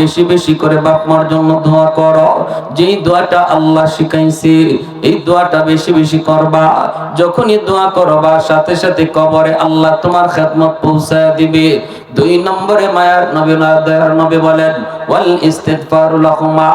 বেশি বেশি করে বাপ মার জন্য দোয়া করো। যেই দোয়াটা আল্লাহ শিখাইছে, এই দোয়াটা বেশি বেশি করবা। যখনই দোয়া করবা, সাথে সাথে কবরে আল্লাহ তোমার খেদমত পৌঁছায় দিবে। দুই নম্বরে মায়ার নবী দয়ার নবী বলেন, ওয়াল ইস্তেগফারু লাহুমা।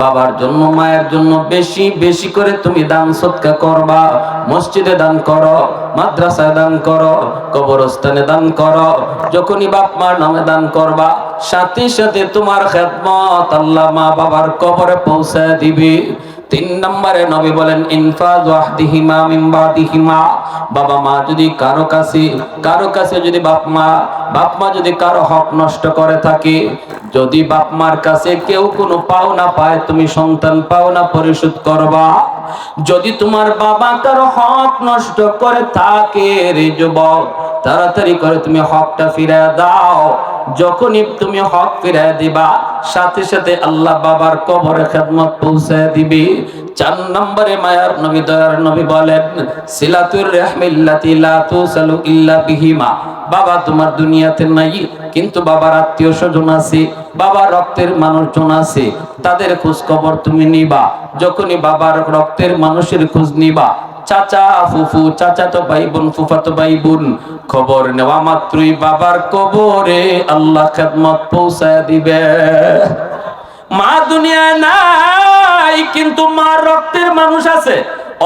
বাবার জন্য, মায়ের জন্য বেশি বেশি করে তুমি দান সৎকা করবা। মসজিদে দান করো, মাদ্রাসায় দান করো, কবরস্থানে দান করো, যখনই বাপ মার নামে দান করবা, সাথে সাথে তোমার খেদমত আল্লাহ মা বাবার কবরে পৌঁছায় দিবে। তিন নম্বরে নবী বলেন, ইনফাজ ওয়াহদিহিমা মিন বাদিহিমা। বাবা মা যদি কারও কাছে কারও কাছে যদি বাপ মা বাপ মা যদি কারও হক নষ্ট করে থাকে যদি বাপ মার কাছে কেউ কোনো পাওনা পায়, তুমি সন্তান পাওনা পরিশোধ করবা। যদি তোমার বাবা তার হক নষ্ট করে থাকে রে যুবক, তাড়াতাড়ি করে তুমি হকটা ফিরে দাও। যখনই তুমি হক ফিরে দিবা, সাথে সাথে আল্লাহ বাবার কবরে খেদমত পৌঁছে দিবি। চার নম্বরে মায়ার নবী, দয়ার নবী বলেন, সিলাতুর রহমিল্লাতি লা তুসালু ইল্লা বিহিমা। বাবা, তোমার দুনিয়াতে নাই, কিন্তু বাবার আত্মীয় স্বজন আছে বাবার রক্তের মানুষজন আছে, তাদের খোঁজ খবর তুমি নিবা। যখনই বাবার রক্তের মানুষের খোঁজ নিবা, চাচা, ফুফু, চাচা তো ভাই বোন ফুফা তো ভাই বোন খবর নেওয়া মাত্রই বাবার কবরে আল্লাহ খেদমত পৌঁছায় দিবে। মা দুনিয়ায় নাই কিন্তু মার রক্তের মানুষ আছে।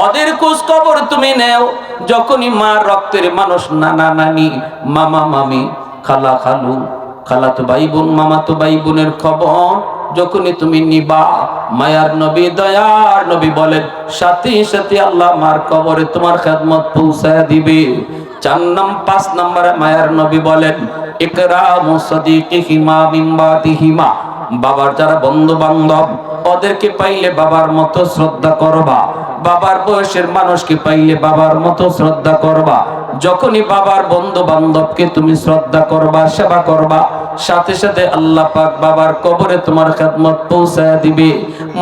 ওদের খোঁজ খবর তুমি নেও। যখনই মার রক্তের মানুষ, নানা নানি, মামা, মামি, খালা, খালু, খালা তো ভাই বোন, মামা তো ভাই বোনের খবর। যখনই তুমি নিবা, মায়ার নবী, দয়ার নবী বলেন, সাথে সাথে আল্লাহ মার কবরে তোমার খেদমত পৌঁছায় দিবে। চার নাম, পাঁচ নম্বরে মায়ার নবী বলেন, ইকরাম সাদিকিহিমা মিন বাদিহিমা। বাবার যারা বন্ধু বান্ধব ওদেরকে পাইলে বাবার মতো শ্রদ্ধা করবা। বাবার বয়সের মানুষকে পাইলে বাবার মতো শ্রদ্ধা করবা। যখনই বাবার বন্ধু বান্ধবকে তুমি শ্রদ্ধা করবা, সেবা করবা, সাথে সাথে আল্লাহ পাক বাবার কবরে তোমার খেদমত পৌঁছায় দিবে।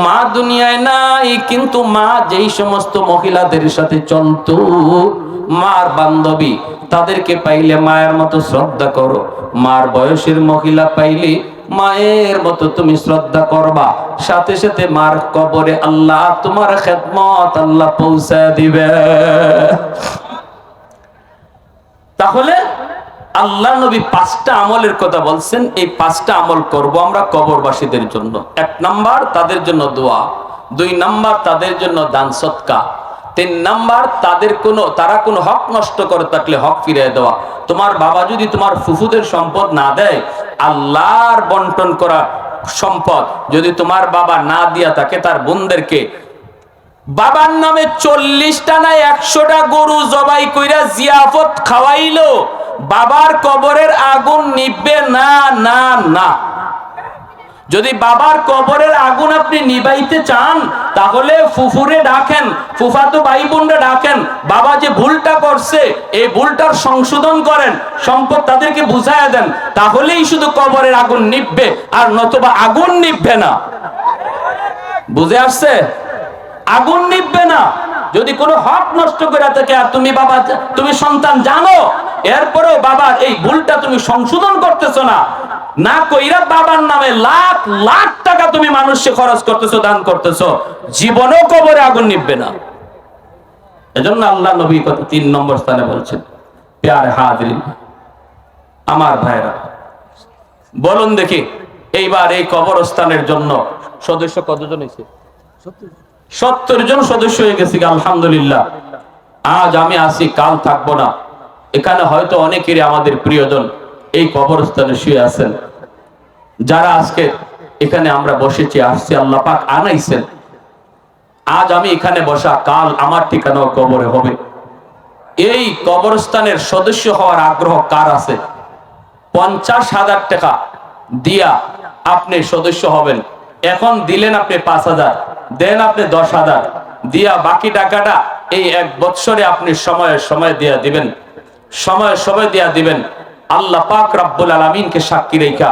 মা দুনিয়ায় নাই, কিন্তু মা যেই সমস্ত মহিলাদের সাথে চলতো, মার বান্ধবী, তাদেরকে পাইলে মায়ের মতো শ্রদ্ধা করো। মার বয়সের মহিলা পাইলে মায়ের মতো তুমি শ্রদ্ধা করবা। সাথে সাথে মার কবরে আল্লাহ তোমার খেদমত আল্লাহ পৌঁছায় দিবে। তাহলে আল্লাহ নবী পাঁচটা আমলের কথা বলছেন, এই পাঁচটা আমল করব আমরা কবরবাসীদের জন্য। এক নাম্বার, তাদের জন্য দোয়া। দুই নাম্বার, তাদের জন্য দান সৎকা। তিন নাম্বার, তাদের কোনো, তারা কোনো হক নষ্ট করে থাকলে হক ফিরিয়ে দেওয়া। তোমার বাবা যদি তোমার ফুফুদের সম্পদ না দেয় আল্লাহর বন্টন করা সম্পদ যদি তোমার বাবা না দিয়া থাকে তার বোনদেরকে। বাবার নামে চল্লিশটা না একশোটা গরু জবাই কইরা জিয়াফত খাওয়াইলো। বাবার কবরের আগুন নিবে না না না। যদি বাবার কবরের আগুন আপনি নিবাইতে চান, তাহলে ফুফুরে ডাকেন, ফুফাতো ভাই বোনরা ডাকেন, বাবা যে ভুলটা করছে, এই ভুলটার সংশোধন করেন, সম্পদ তাদেরকে বুঝাইয়া দেন, তাহলেই শুধু কবরের আগুন নিববে আর নতুবা আগুন নিববে না। বুঝে আসছে? আগুন নিববে না। যদি কোনো হক নষ্ট করে থাকে, আর তুমি বাবা, তুমি সন্তান জানো এরপরেও বাবার এই ভুলটা তুমি সংশোধন করতেছো না। না কইরা বাবার নামে লাখ লাখ টাকা তুমি মানুষকে খরচ করতেছো দান করতেছো। জীবনেও কবরে আগুন নিববে না। এজন্য আল্লাহ নবী কত তিন নম্বর স্থানে বলছেন প্যার হাজরিন আমার ভাইরা বলুন দেখি এইবার এই কবরস্থানের জন্য সদস্য কতজন হয়েছে? সত্তর জন সদস্য হয়ে গেছি আলহামদুলিল্লাহ। আজ আমি আসি কাল থাকব না। এখানে হয়তো অনেকেরই আমাদের প্রিয়জন এই কবরস্থানে শুয়ে আছেন। যারা আজকে এখানে আমরা বসেছি, আসছি, আল্লাহ পাক আনাইছেন। আজ আমি এখানে বসা, কাল আমার ঠিকানাও কবরে হবে। এই কবরস্থানের সদস্য হওয়ার আগ্রহ কার আছে? পঞ্চাশ হাজার টাকা দিয়া আপনি সদস্য হবেন। এখন দিলেন আপনি পাঁচ হাজার, দেন আপনি দশ হাজার। দিয়া বাকি টাকাটা এই এক বৎসরে আপনি সময়ে সময় দিয়া দিবেন। সময় সবাই দেয়া দিবেন। আল্লাহ পাক রাব্বুল আলমিনকে সাক্ষী রেখা।